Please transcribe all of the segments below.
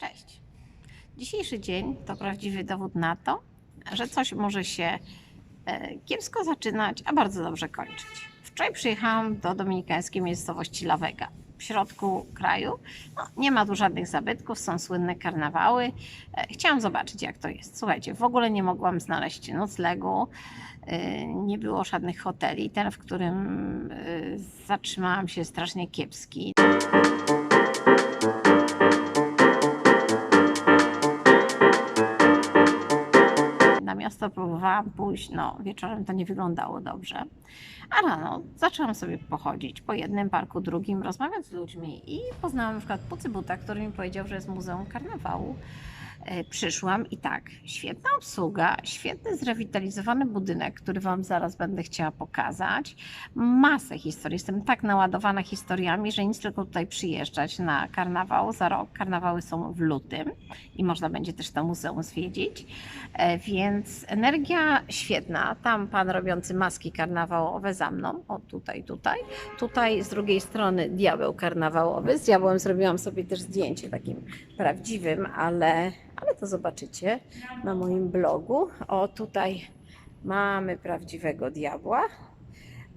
Cześć. Dzisiejszy dzień to prawdziwy dowód na to, że coś może się e, kiepsko zaczynać, a bardzo dobrze kończyć. Wczoraj przyjechałam do dominikańskiej miejscowości Lawega w środku kraju. No, nie ma tu żadnych zabytków, są słynne karnawały. E, Chciałam zobaczyć, jak to jest. Słuchajcie, w ogóle nie mogłam znaleźć noclegu, e, nie było żadnych hoteli. Ten, w którym zatrzymałam się, strasznie kiepski. Miasto próbowałam pójść, no wieczorem to nie wyglądało dobrze. A rano zaczęłam sobie pochodzić po jednym parku, drugim, rozmawiać z ludźmi i poznałam na przykład Pucybuta, który mi powiedział, że jest Muzeum Karnawału. E, Przyszłam i tak, świetna obsługa, świetny zrewitalizowany budynek, który Wam zaraz będę chciała pokazać. Masę historii, jestem tak naładowana historiami, że nic tylko tutaj przyjeżdżać na karnawał za rok. Karnawały są w lutym i można będzie też to muzeum zwiedzić. E, Więc energia świetna. Tam pan robiący maski karnawałowe za mną. O tutaj, tutaj. Tutaj z drugiej strony diabeł karnawałowy. Z diabłem zrobiłam sobie też zdjęcie takim prawdziwym, ale, ale to zobaczycie na moim blogu. O tutaj mamy prawdziwego diabła.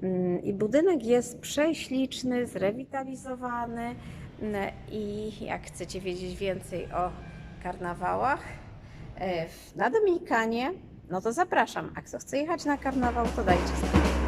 Mm, I budynek jest prześliczny, zrewitalizowany. Mm, I jak chcecie wiedzieć więcej o karnawałach, e, na Dominikanie, no to zapraszam. A kto chce jechać na karnawał, to dajcie znać.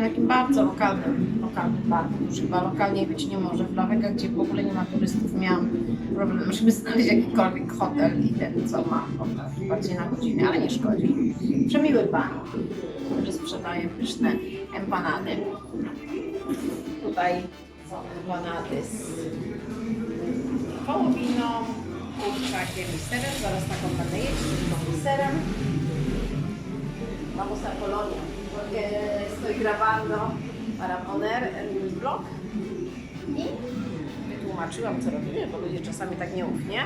Na takim bardzo lokalnym, lokalnym parku. Już chyba lokalnie być nie może. W Lawega, gdzie w ogóle nie ma turystów, miałam problem, żeby znaleźć jakikolwiek hotel i ten, co ma bardziej na godzinę, ale nie szkodzi. Przemiły pan, który sprzedaje pyszne empanady. Tutaj empanady z wołowiną, kurczakiem i serem. Zaraz taką będę jeść z serem. Vamos a Polonia, porque estoy grabando para poner en mi blog i wytłumaczyłam, co robimy, bo ludzie czasami tak nieufnie,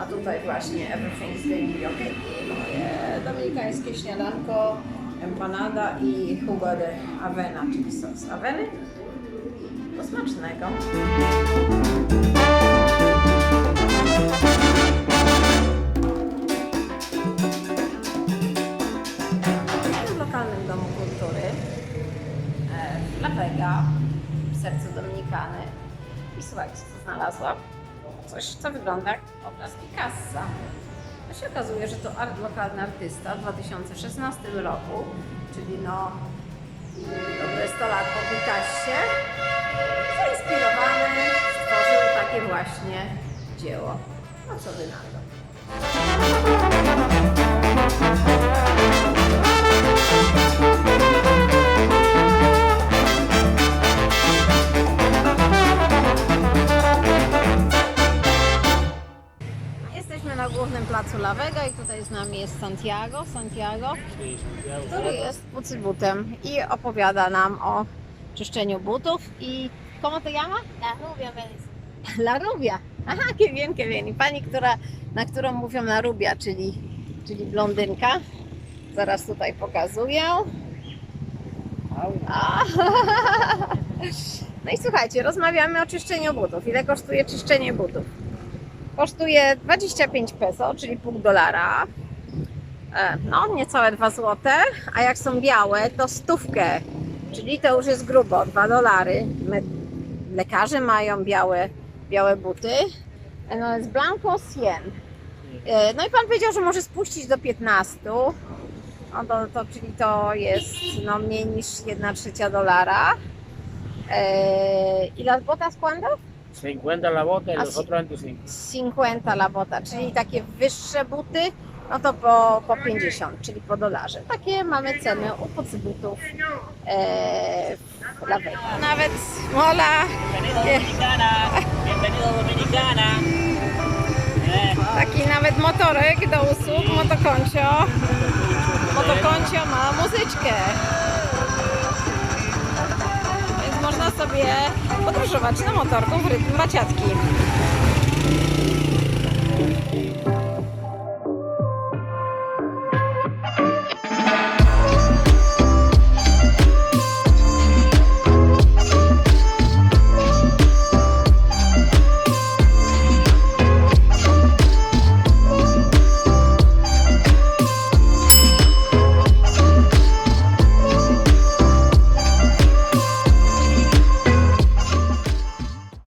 a tutaj właśnie everything's be okay. I moje dominikańskie śniadanko, empanada i jugo de avena, czyli sos aweny. Do Vega, w sercu Dominikany. I słuchajcie, co znalazłam? Coś, co wygląda jak obraz Picassa. No się okazuje, że to art, lokalny artysta w 2016 roku, czyli no dobre 100 lat po Picassie, zainspirowany stworzył takie właśnie dzieło. No co wy na to? Jesteśmy na głównym placu La Vega i tutaj z nami jest Santiago, Santiago, który jest pucybutem i opowiada nam o czyszczeniu butów i ¿cómo te llama? La rubia me dice. La Rubia. Aha, que bien, que bien. I pani, która, na którą mówią La Rubia, czyli, czyli blondynka. Zaraz tutaj pokazuję. A. No i słuchajcie, rozmawiamy o czyszczeniu butów. Ile kosztuje czyszczenie butów? Kosztuje 25 peso, czyli pół dolara. E, No, niecałe 2 złote. A jak są białe, to stówkę. Czyli to już jest grubo, 2 dolary. Lekarze mają białe, białe buty. E, No jest Blanco 100. E, No i pan powiedział, że może spuścić do 15. No to, to, czyli to jest no, mniej niż 1 trzecia dolara. E, ¿Y las botas? 50 la bota y Ah, los sí. otros 25. 50 la bota, czyli takie wyższe buty, no to po, po 50, czyli po dolarze. Takie mamy ceny u butów e, w La Vega. Nawet smola, Dominicana, bienvenido Dominicana. Eh, taki nawet motorek do usług, motokoncio. Ancio ma muzyczkę. Sobie podróżować na motorku w rytm baciatki.